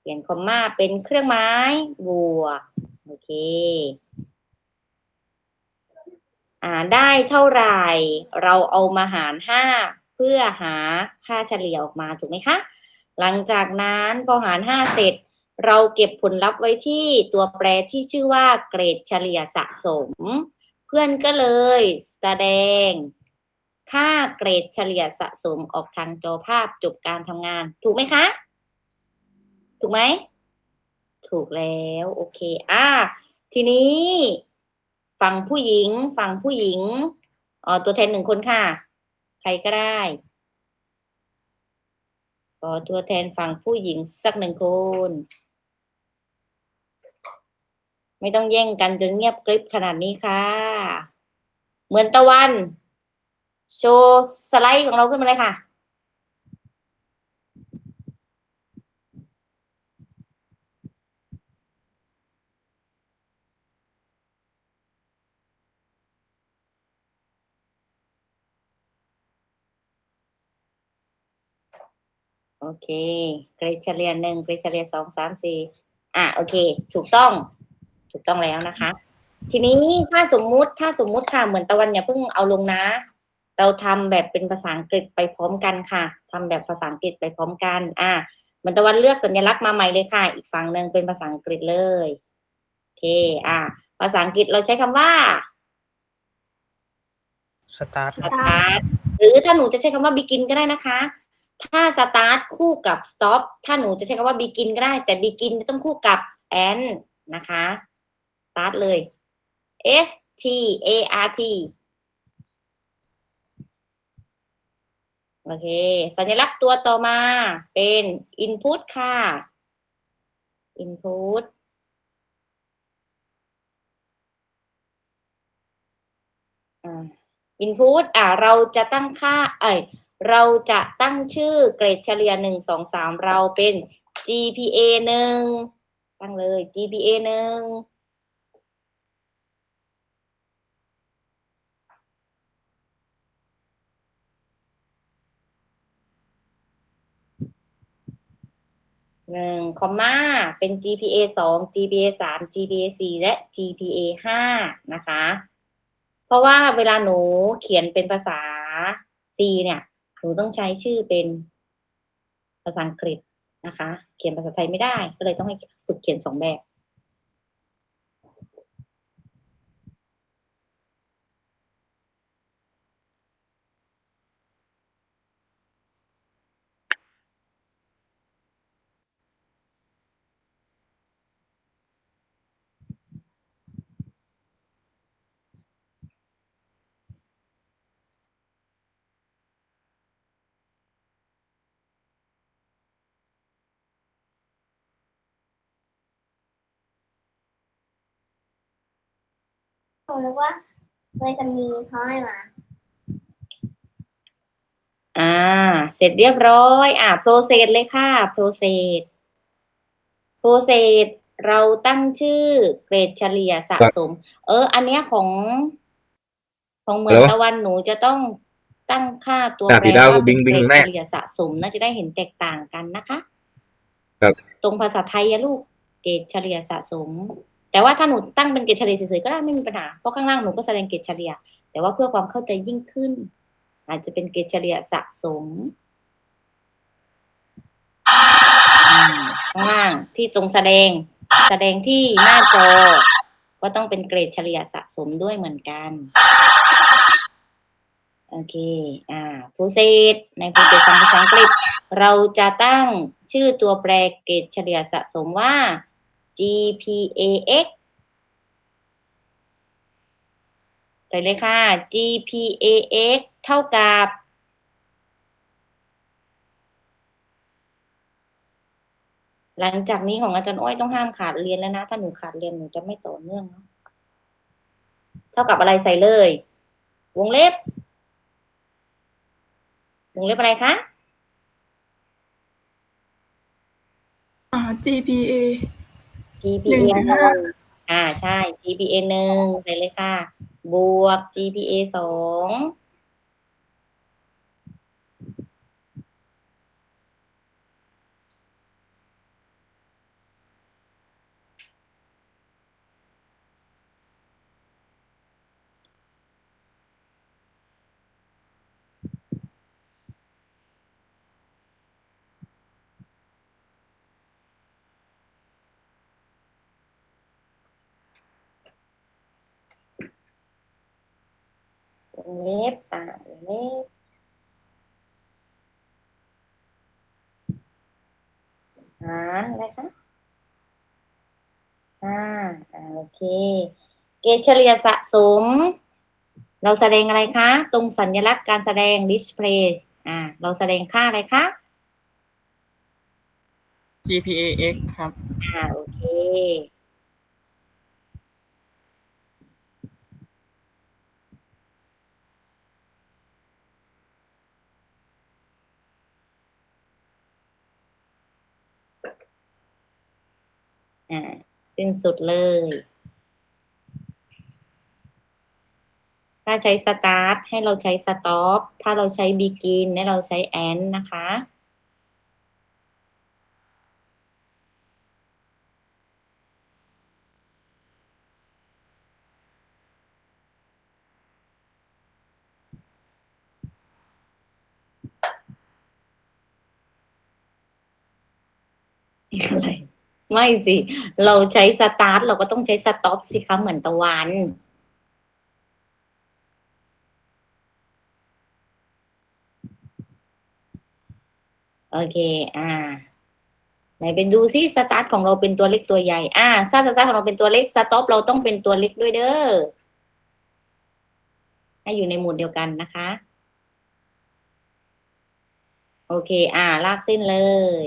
เปลี่ยนคอมมาเป็นเครื่องไม้บวกโอเค อ่าได้เท่าไหร่ เราเอามาหารห้าเพื่อหาค่าเฉลี่ยออกมาถูกไหมคะ หลังจากนั้นพอหารห้าเสร็จ เราเก็บผลลัพธ์ไว้ที่ตัวแปรที่ชื่อว่าเกรดเฉลี่ยสะสม เพื่อนก็เลยแสดงค่าเกรดเฉลี่ยสะสมออกทางจอภาพจบการทำงาน ถูกไหมคะ ถูกไหม ถูกแล้ว โอเค อ่า ทีนี้ฝั่งผู้หญิงฝั่งผู้หญิงอ๋อตัวแทนหนึ่งคนค่ะ ใครก็ได้ขอตัวแทนฝั่งผู้หญิงสักหนึ่งคน ไม่ต้องแย่งกันจนเงียบกริบขนาดนี้ค่ะ เหมือนตะวัน โชว์สไลด์ของเราขึ้นมาเลยค่ะ โอเค เกรดเฉลี่ยหนึ่งเกรดเฉลี่ยสองสามสี่อะโอเค ถูกต้อง ถูกต้องแล้วนะคะ ทีนี้ถ้าสมมุติถ้าสมมุติค่ะเหมือนตะวันอย่าเพิ่งเอาลงนะ เราทำแบบเป็นภาษาอังกฤษไปพร้อมกันค่ะทำแบบภาษาอังกฤษไปพร้อมกัน อะเหมือนตะวันเลือกสัญลักษณ์มาใหม่เลยค่ะ อีกฝั่งหนึ่งเป็นภาษาอังกฤษเลยโอเค อะภาษาอังกฤษเราใช้คำว่าสตาร์ทสตาร์ทหรือถ้าหนูจะใช้คำว่า begin ก็ได้นะคะ ถ้า start คู่กับ stop ถ้าหนูจะใช้คำว่า begin ก็ได้ แต่ begin จะต้องคู่กับ and นะคะ start เลย s t a r t โอเค สัญลักษณ์ตัวต่อมาเป็น input ค่ะ input อ่า input อ่าเราจะตั้งค่า เอ้ย เราจะตั้งชื่อเกรดเฉลี่ยหนึ่งสองสามเราเป็น GPA หนึ่งตั้งเลย GPA หนึ่งหนึ่งคอมมาเป็น GPA สอง GPA สาม GPA สี่และ GPA ห้านะคะ เพราะว่าเวลาหนูเขียนเป็นภาษา C เนี่ย นูต้องใช้ชื่อเป็นภาษาอังกฤษนะคะ เขียนภาษาไทยไม่ได้ ก็เลยต้องให้ฝึกเขียนสองแบบ ผมนึกว่าไปรษณีย์เขาให้มาอ่า เสร็จเรียบร้อย อ่า process เลยค่ะ process process เราตั้งชื่อเกรดเฉลี่ยสะสม เออ อันเนี้ยของ ของเหมือนฮัลโหลตะวันหนูจะต้องตั้งค่าตัวอะแปรพี่ดาวว่าเป็นบิงบิเกรงดแน่เฉลี่ยสะสมน่าจะได้เห็นแตกต่างกันนะคะ ครับ ตรงภาษาไทยอะลูก เกรดเฉลี่ยสะสม แต่ว่าถ้าหนูตั้งเป็นเกรดเฉลี่ยเฉยๆก็ได้ไม่มีปัญหา เพราะข้างล่างหนูก็แสดงเกรดเฉลี่ย แต่ว่าเพื่อความเข้าใจยิ่งขึ้น อาจจะเป็นเกรดเฉลี่ยสะสมข้างล่างที่ตรงแสดง แสดงที่หน้าจอ ก็ต้องเป็นเกรดเฉลี่ยสะสมด้วยเหมือนกัน โอเค อ่า process ใน process ภาษาอังกฤษ เราจะตั้งชื่อตัวแปรเกรดเฉลี่ยสะสมว่า GPAX ใส่เลยค่ะ GPAX เท่ากับ หลังจากนี้ของอาจารย์อ้อยต้องห้ามขาดเรียนแล้วนะ ถ้าหนูขาดเรียนหนูจะไม่ต่อเนื่องเนาะเท่ากับอะไรใส่เลย วงเล็บ วงเล็บอะไรคะ อ่า GPA GPA หนึ่งถึงห้า อ่าใช่ GPA หนึ่งใส่เลยค่ะ บวก GPA สอง วงเล็บอ่าวงเล็บหารอะไรคะอ่าอ่าโอเค เกรดเฉลี่ยสะสม เราแสดงอะไรคะ ตรงสัญลักษณ์การแสดง display อ่า เราแสดงค่าอะไรคะ GPA x ครับ อ่า โอเค อ่าสิ้นสุดเลย ถ้าใช้ start ให้เราใช้ stop ถ้าเราใช้ begin ให้เราใช้ end นะคะอะไร ไม่สิ เราใช้ start เราก็ต้องใช้ stop สิคะเหมือนตะวันโอเค อ่า ไหนเป็นดูซิสตาร์ทของเราเป็นตัวเล็กตัวใหญ่ อ่าถ้าร์ทสตาร์ทของเราเป็นตัวเล็ก สต็อปเราต้องเป็นตัวเล็กด้วยเด้อ ให้อยู่ในหมวดเดียวกันนะคะ โอเค อ่า ลากเส้นเลย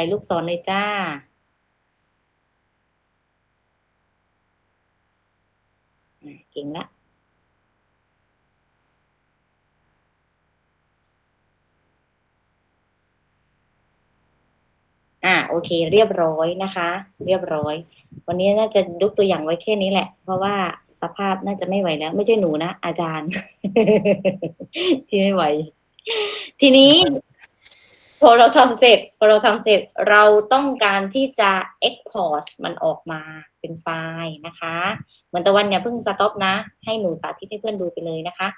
ส่ลูกศรเลยจ้า เก่งละอ่าโอเค เรียบร้อยนะคะ เรียบร้อย วันนี้น่าจะยกตัวอย่างไว้แค่นี้แหละ เพราะว่าสภาพน่าจะไม่ไหวแล้ว ไม่ใช่หนูนะ อาจารย์ ที่ไม่ไหว ทีนี้ พอเราทำเสร็จ พอเราทำเสร็จเราต้องการที่จะ export มันออกมาเป็นไฟล์นะคะ เหมือนตะวันอย่าเพิ่งสต็อปนะ ให้หนูสาธิตให้เพื่อนดูไปเลยนะคะ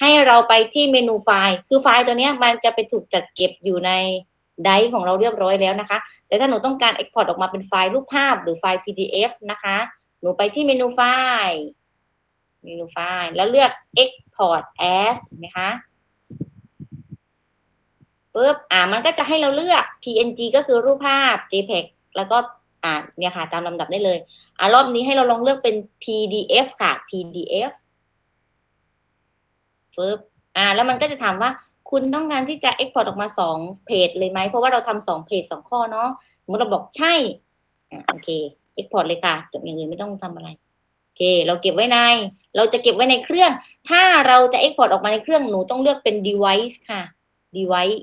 ให้เราไปที่เมนูไฟล์ คือไฟล์ตัวเนี้ยมันจะไปถูกจัดเก็บอยู่ในไดร์ของเราเรียบร้อยแล้วนะคะ แต่ถ้าหนูต้องการ Export ออกมาเป็นไฟล์รูปภาพหรือไฟล์ PDF นะคะ หนูไปที่เมนูไฟล์ เมนูไฟล์ แล้วเลือก Export as นะคะ ปุ๊บอ่ามันก็จะให้เราเลือก PNG ก็คือรูปภาพ JPEG แล้วก็อ่าเนี่ยค่ะตามลำดับได้เลยอ่ารอบนี้ให้เราลองเลือกเป็น PDF ค่ะ PDF ปึ๊บอ่า แล้วมันก็จะถามว่าคุณต้องการที่จะ export ออกมาสองเพจเลยไหม เพราะว่าเราทำสองเพจสองข้อเนาะสมมติเราบอกใช่อ่าโอเค export เลยค่ะเก็บอย่างอื่นไม่ต้องทำอะไรโอเค เราเก็บไว้ใน เราจะเก็บไว้ในเครื่อง ถ้าเราจะ export ออกมาในเครื่องหนูต้องเลือกเป็น device ค่ะ device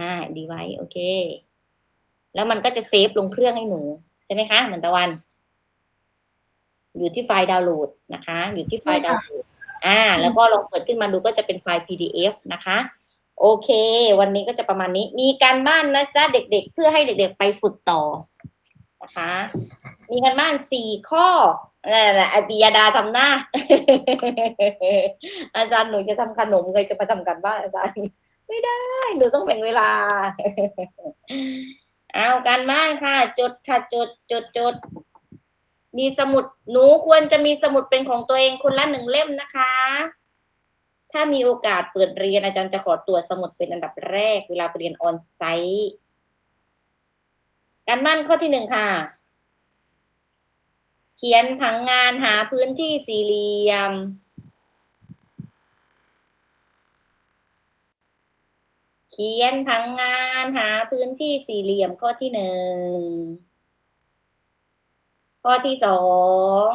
อ่า device โอเค แล้วมันก็จะเซฟลงเครื่องให้หนู ใช่ไหมคะ เหมือนตะวัน อยู่ที่ไฟล์ดาวน์โหลดนะคะ อยู่ที่ไฟล์ใช่ดาวค่ะน์โหลดอ่า แล้วก็ลองเปิดขึ้นมาดูก็จะเป็นไฟล์ PDF นะคะ โอเค วันนี้ก็จะประมาณนี้ มีการบ้านนะจ๊ะเด็ก ๆ เพื่อให้เด็ก ๆ ไปฝึกต่อนะคะ มีการบ้านสี่ข้อนั่นแหละไอปียดาทำหน้า อาจารย์หนูจะทำขนมใครจะมาทำกันบ้านอาจารย์ ไม่ได้หนูต้องแบ่งเวลา เอาการบ้านค่ะ จดค่ะ จดจดจดมีสมุดหนูควรจะมีสมุดเป็นของตัวเองคนละหนึ่งเล่มนะคะ ถ้ามีโอกาสเปิดเรียนอาจารย์จะขอตรวจสมุดเป็นอันดับแรก เวลาไปเรียนออนไซต์การบ้านข้อที่หนึ่งค่ะ เขียนผังงานหาพื้นที่สี่เหลี่ยม ขียนผังงานหาพื้นที่สี่เหลี่ยมข้อที่หนึ่ง ข้อที่สอง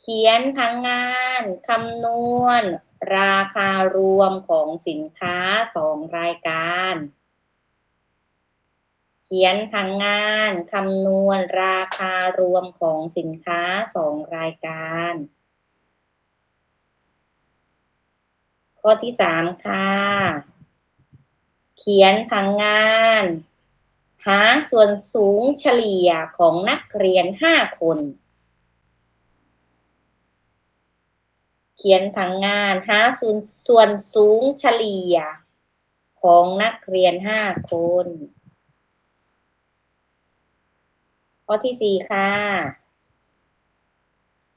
เขียนผังงานคำนวณ ราคารวมของสินค้าสองรายการ เขียนผังงานคำนวณราคารวมของสินค้าสองรายการ ข้อที่สามค่ะ เขียนผังงาน หาส่วนสูงเฉลี่ยของนักเรียนห้าคน เขียนผังงานหาส่วนส่วนสูงเฉลี่ย ของนักเรียนห้าคน ข้อที่สี่ค่ะ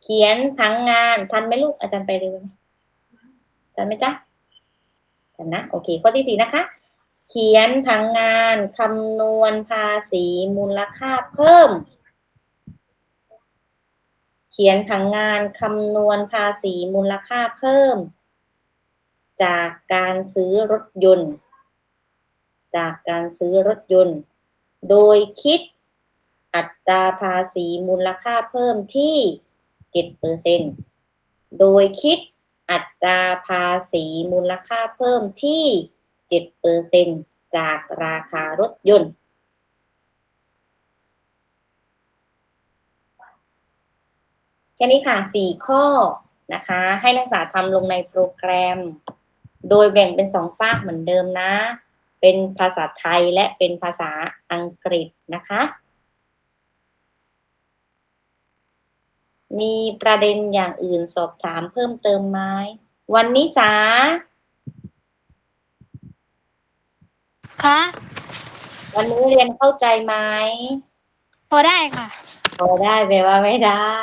เขียนผังงานทันไหมลูกอาจารย์ไปเร็วไหม ทันไหมจ๊ะทันนะ โอเค ข้อที่สี่นะคะ เขียนผังงานคำนวณภาษีมูลค่าเพิ่ม เขียนผังงานคำนวณภาษีมูลค่าเพิ่ม จากการซื้อรถยนต์ จากการซื้อรถยนต์ โดยคิดอัตราภาษีมูลค่าเพิ่มที่เจ็ดเปอร์เซ็นโดยคิด อัตราภาษีมูลค่าเพิ่มที่เจ็ดเปอร์เซนจากราคารถยนต์ แค่นี้ค่ะสี่ข้อนะคะ ให้นักศึกษาทำลงในโปรแกรม โดยแบ่งเป็นสองฝากเหมือนเดิมนะ เป็นภาษาไทยและเป็นภาษาอังกฤษนะคะ มีประเด็นอย่างอื่นสอบถามเพิ่มเติมไหมวันนิสาค่ะวันนี้เรียนเข้าใจไหมพอได้ค่ะ พอได้แปลว่าไม่ได้